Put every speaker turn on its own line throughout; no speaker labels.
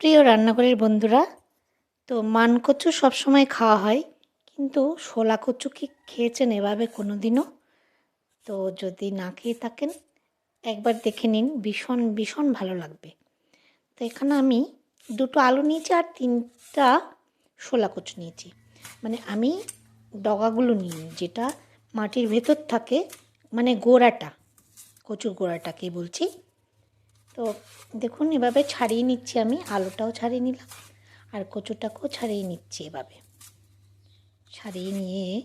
প্রিয় রান্নাঘরের বন্ধুরা, তো মান কচু সবসময় খাওয়া হয়, কিন্তু শোলা কচু কি খেয়েছেন এভাবে কোনো দিনও তো যদি না খেয়ে থাকেন, একবার দেখে নিন, ভীষণ ভীষণ ভালো লাগবে। তো এখানে আমি দুটো আলু নিয়েছি আর তিনটা শোলা কচু নিয়েছি। মানে আমি ডগাগুলো নিই, যেটা মাটির ভেতর থাকে মানে গোড়াটা, কচুর গোড়াটাকে বলছি। তো দেখুন, এভাবে ছাড়িয়ে নিচ্ছি আমি। আলুটাও ছাড়িয়ে নিলাম। আর কচুটাকেও ছাড়িয়ে নিচ্ছি এভাবে। ছাড়িয়ে নিয়ে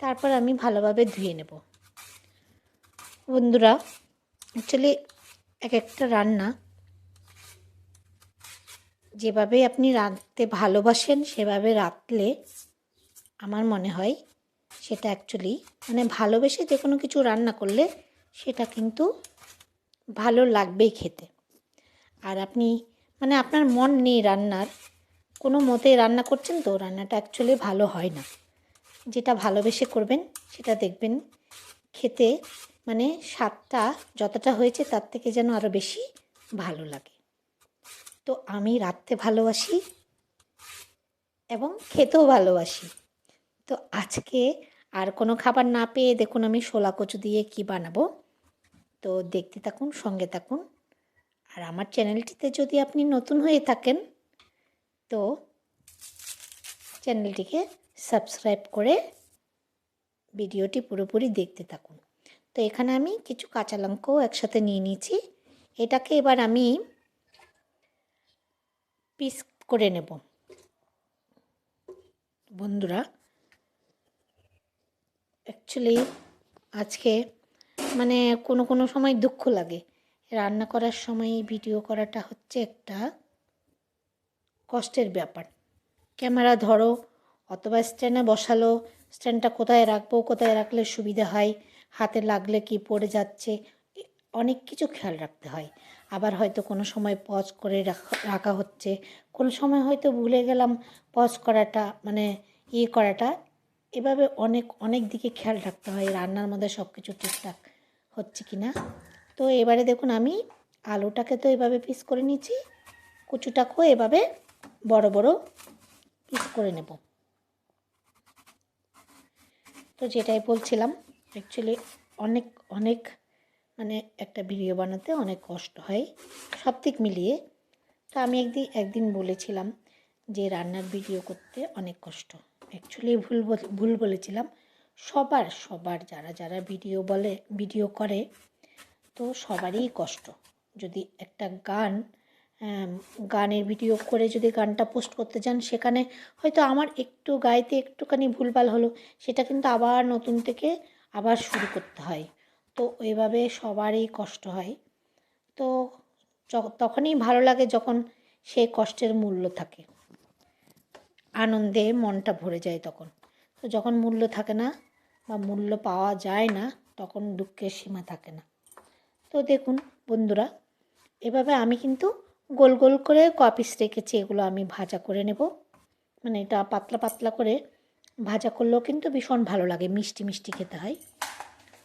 তারপর আমি ভালোভাবে ধুয়ে নেব। বন্ধুরা, অ্যাকচুয়ালি এক একটা রান্না যেভাবে আপনি রাঁধতে ভালোবাসেন, সেভাবে রাঁধলে আমার মনে হয় সেটা অ্যাকচুয়ালি মানে ভালোবেসে যে কোনো কিছু রান্না করলে সেটা কিন্তু ভালো লাগবেই খেতে। আর আপনি মানে আপনার মন নেই রান্নার, কোনো মতে রান্না করছেন তো, রান্নাটা অ্যাকচুয়ালি ভালো হয় না। যেটা ভালোবেসে করবেন, সেটা দেখবেন খেতে মানে স্বাদটা যতটা হয়েছে তার থেকে যেন আরও বেশি ভালো লাগে। তো আমি রাঁধতে ভালোবাসি এবং খেতেও ভালোবাসি। তো আজকে আর কোনো খাবার না পেয়ে দেখুন আমি শোলা কচু দিয়ে কি বানাবো। তো দেখতে থাকুন, সঙ্গে থাকুন। আর আমার চ্যানেলটিতে যদি আপনি নতুন হয়ে থাকেন, তো চ্যানেলটিকে সাবস্ক্রাইব করে ভিডিওটি পুরোপুরি দেখতে থাকুন। তো এখানে আমি কিছু কাঁচা লঙ্কাও একসাথে নিয়ে নিয়েছি। এটাকে এবার আমি পিস করে নেব। বন্ধুরা অ্যাকচুয়ালি আজকে মানে কোনো কোনো সময় দুঃখ লাগে। রান্না করার সময় ভিডিও করাটা হচ্ছে একটা কষ্টের ব্যাপার। ক্যামেরা ধরো অথবা স্ট্যান্ডে বসালো, স্ট্যান্ডটা কোথায় রাখব, কোথায় রাখলে সুবিধা হয়, হাতে লাগলে কি পড়ে যাচ্ছে অনেক কিছু খেয়াল রাখতে হয়। আবার হয়তো কোনো সময় পজ করে রাখা রাখা হচ্ছে। কোনো সময় হয়তো ভুলে গেলাম পজ করাটা মানে ইয়ে করাটা। এভাবে অনেক অনেক দিকে খেয়াল রাখতে হয়, রান্নার মধ্যে সব কিছু ঠিকঠাক। হচ্ছে কি না? তো এবারে দেখুন আমি আলুটাকে তো এভাবে পিস করে নিচ্ছি কুচুটাকেও এভাবে বড় বড় পিস করে নেব। তো যেটাই বলছিলাম অ্যাকচুয়ালি অনেক অনেক মানে একটা ভিডিও বানাতে অনেক কষ্ট হয়, সব দিক মিলিয়ে। তো আমি একদিন একদিন বলেছিলাম যে রান্নার ভিডিও করতে অনেক কষ্ট। অ্যাকচুয়ালি ভুল ভুল বলেছিলাম। সবার সবার যারা যারা ভিডিও বলে, ভিডিও করে, তো সবারই কষ্ট। যদি একটা গান গানের ভিডিও করে যদি গানটা পোস্ট করতে যান, সেখানে হয়তো আমার একটু গাইতে একটুখানি ভুলভাল হলো, সেটা কিন্তু আবার নতুন থেকে আবার শুরু করতে হয়। তো ওইভাবে সবারই কষ্ট হয়। তো তখনই ভালো লাগে যখন সেই কষ্টের মূল্য থাকে। আনন্দে মনটা ভরে যায় তখন। তো যখন মূল্য থাকে না বা মূল্য পাওয়া যায় না, তখন দুঃখের সীমা থাকে না। তো দেখুন বন্ধুরা, এভাবে আমি কিন্তু গোল গোল করে কপিস রেখেছি, এগুলো আমি ভাজা করে নেব। মানে এটা পাতলা পাতলা করে ভাজা করলেও কিন্তু ভীষণ ভালো লাগে, মিষ্টি মিষ্টি খেতে হয়।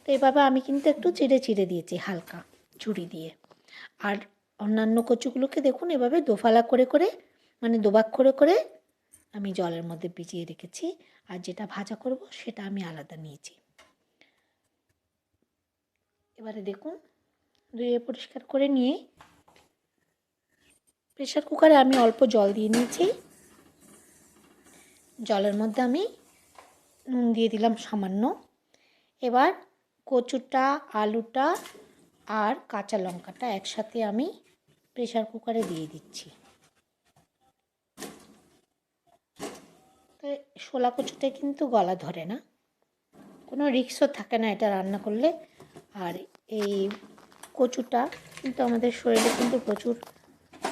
তো এভাবে আমি কিন্তু একটু চিড়ে চিড়ে দিয়েছি হালকা চুড়ি দিয়ে। আর অন্যান্য কচুগুলোকে দেখুন এভাবে দোফালা করে করে মানে দোবাক করে করে আমি জলের মধ্যে ভিজিয়ে রেখেছি। আর যেটা ভাজা করব সেটা আমি আলাদা নিয়েছি। এবারে দেখুন, ধুয়ে পরিষ্কার করে নিয়ে প্রেশার কুকারে আমি অল্প জল দিয়ে নিয়েছি। জলের মধ্যে আমি নুন দিয়ে দিলাম সামান্য। এবার কচুটা, আলুটা আর কাঁচা লঙ্কাটা একসাথে আমি প্রেশার কুকারে দিয়ে দিচ্ছি। শোলা কচুটা কিন্তু গলা ধরে না। কোনো রিক্সও থাকে না এটা রান্না করলে। আর এই কচুটা কিন্তু আমাদের শরীরে কিন্তু প্রচুর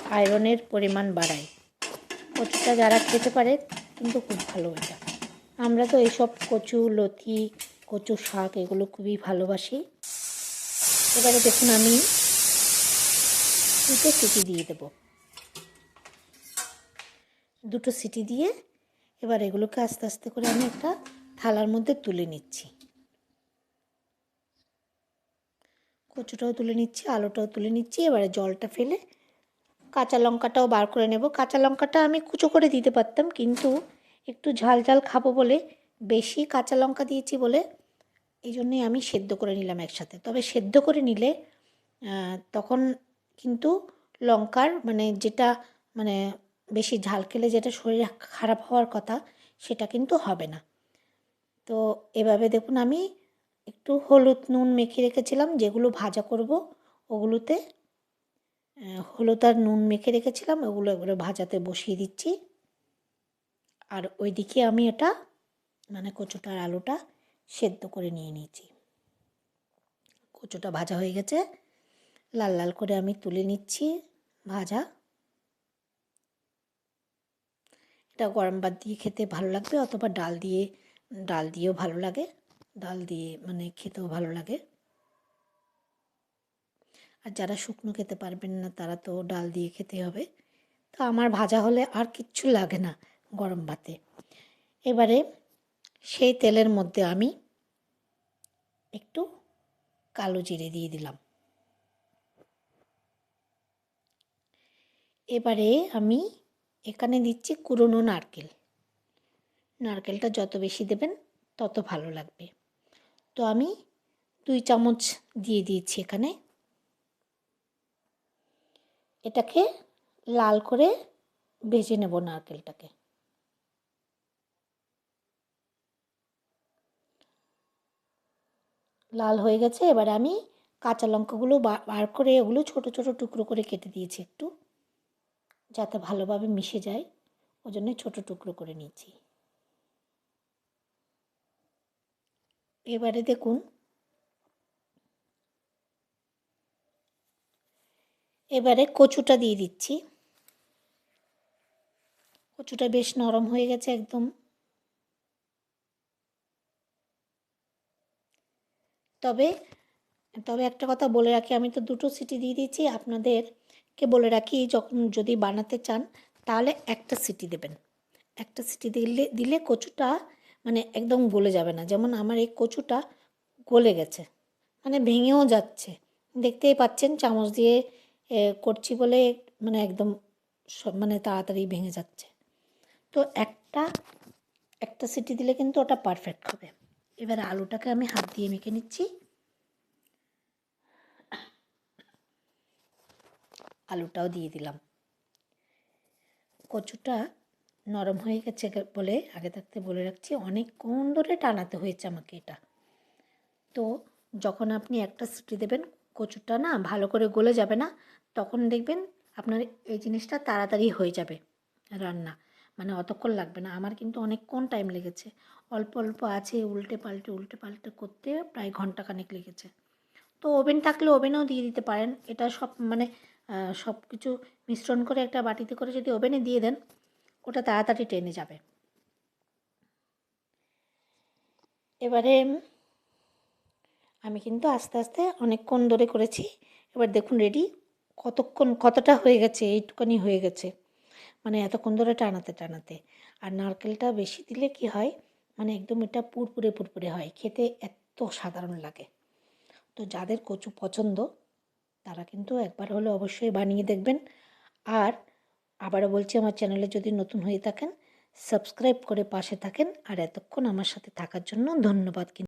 আয়রনের পরিমাণ বাড়ায়। কচুটা যারা খেতে পারে কিন্তু খুব ভালো এটা। আমরা তো এইসব কচু, লতি, কচু শাক এগুলো খুবই ভালোবাসি। এবারে দেখুন আমি দুটো সিটি দিয়ে দেব। দুটো সিটি দিয়ে এবার এগুলোকে আস্তে আস্তে করে আমি একটা থালার মধ্যে তুলে নিচ্ছি। কচুটাও তুলে নিচ্ছি, আলুটাও তুলে নিচ্ছি, এবারে জলটা ফেলে কাঁচা লঙ্কাটাও বার করে নেব। কাঁচা লঙ্কাটা আমি কুচো করে দিতে পারতাম, কিন্তু একটু ঝাল ঝাল খাব বলে বেশি কাঁচা লঙ্কা দিয়েছি বলে এই জন্যই আমি সেদ্ধ করে নিলাম একসাথে। তবে সেদ্ধ করে নিলে তখন কিন্তু লঙ্কার মানে যেটা মানে বেশি ঝাল খেলে যেটা শরীর খারাপ হওয়ার কথা, সেটা কিন্তু হবে না। তো এভাবে দেখুন আমি একটু হলুদ নুন মেখে রেখেছিলাম, যেগুলো ভাজা করব, ওগুলোতে হলুদ আর নুন মেখে রেখেছিলাম, ওগুলো এগুলো ভাজাতে বসিয়ে দিচ্ছি। আর ওইদিকে আমি এটা মানে কচুটার আলুটা সেদ্ধ করে নিয়ে নিয়েছি। কচুটা ভাজা হয়ে গেছে, লাল লাল করে আমি তুলে নিচ্ছি ভাজা। এটা গরম ভাত দিয়ে খেতে ভালো লাগবে অথবা ডাল দিয়ে, ডাল দিয়েও ভালো লাগে। ডাল দিয়ে মানে খেতেও ভালো লাগে। আর যারা শুকনো খেতে পারবেন না তারা তো ডাল দিয়ে খেতে হবে। তো আমার ভাজা হলে আর কিচ্ছু লাগে না গরম ভাতে। এবারে সেই তেলের মধ্যে আমি একটু কালো জিরে দিয়ে দিলাম। এবারে আমি এখানে দিচ্ছি কুরনো নারকেল। নারকেলটা যত বেশি দেবেন, তত ভালো লাগবে। তো আমি দুই চামচ দিয়ে দিয়েছি এখানে। এটাকে লাল করে ভেজে নেব নারকেলটাকে। লাল হয়ে গেছে, এবার আমি কাঁচা লঙ্কাগুলো বার করে ওগুলো ছোট ছোট টুকরো করে কেটে দিয়েছি একটু। যাতে ভালোভাবে মিশে যায় ওই জন্য ছোটো টুকরো করে নিয়েছি। এবারে দেখুন। এবারে কচুটা দিয়ে দিচ্ছি। কচুটা বেশ নরম হয়ে গেছে একদম। তবে তবে একটা কথা বলে রাখি, আমি তো দুটো সিটি দিয়ে দিয়েছি আপনাদেরকে বলে রাখি, যখন যদি বানাতে চান, তাহলে একটা সিটি দেবেন। একটা সিটি দিলে দিলে কচুটা মানে একদম গলে যাবে না। যেমন আমার এই কচুটা গলে গেছে মানে ভেঙেও যাচ্ছে। দেখতেই পাচ্ছেন, চামচ দিয়ে করছি বলে মানে একদম মানে তাড়াতাড়ি ভেঙে যাচ্ছে। তো একটা একটা সিটি দিলে কিন্তু ওটা পারফেক্ট হবে। এবার আলুটাকে আমি হাত দিয়ে মেখে নিচ্ছি। আলুটাও দিয়ে দিলাম। কচুটা নরম হয়ে গেছে বলে আগে থাকতে বলে রাখছি, অনেকক্ষণ ধরে টানাতে হয়েছে আমাকে এটা। তো যখন আপনি একটা সিটি দেবেন, কচুটা না ভালো করে গলে যাবে না, তখন দেখবেন আপনার এই জিনিসটা তাড়াতাড়ি হয়ে যাবে রান্না। মানে অতক্ষণ লাগবে না। আমার কিন্তু অনেকক্ষণ টাইম লেগেছে। অল্প অল্প আছে উল্টে পাল্টে উল্টে পাল্টে করতে প্রায় ঘন্টাখানেক লেগেছে। তো ওভেন থাকলে ওভেনেও দিয়ে দিতে পারেন। এটা সব মানে সব কিছু মিশ্রণ করে একটা বাটিতে করে যদি ওভেনে দিয়ে দেন, ওটা তাড়াতাড়ি টেনে যাবে। এবারে আমি কিন্তু আস্তে আস্তে অনেকক্ষণ ধরে করেছি। এবার দেখুন রেডি কতক্ষণ, কতটা হয়ে গেছে, এইটুকানি হয়ে গেছে। মানে এতক্ষণ ধরে টানাতে টানাতে। আর নারকেলটা বেশি দিলে কি হয় মানে একদম এটা পুরপুরে পুরপুরে হয়। খেতে এত সাধারণ লাগে। তো যাদের কচু পছন্দ তারা কিন্তু একবার হলে অবশ্যই বানিয়ে দেখবেন। আর আবারও বলছি, আমার চ্যানেলে যদি নতুন হয়ে থাকেন, সাবস্ক্রাইব করে পাশে থাকেন। আর এতক্ষণ আমার সাথে থাকার জন্য ধন্যবাদ।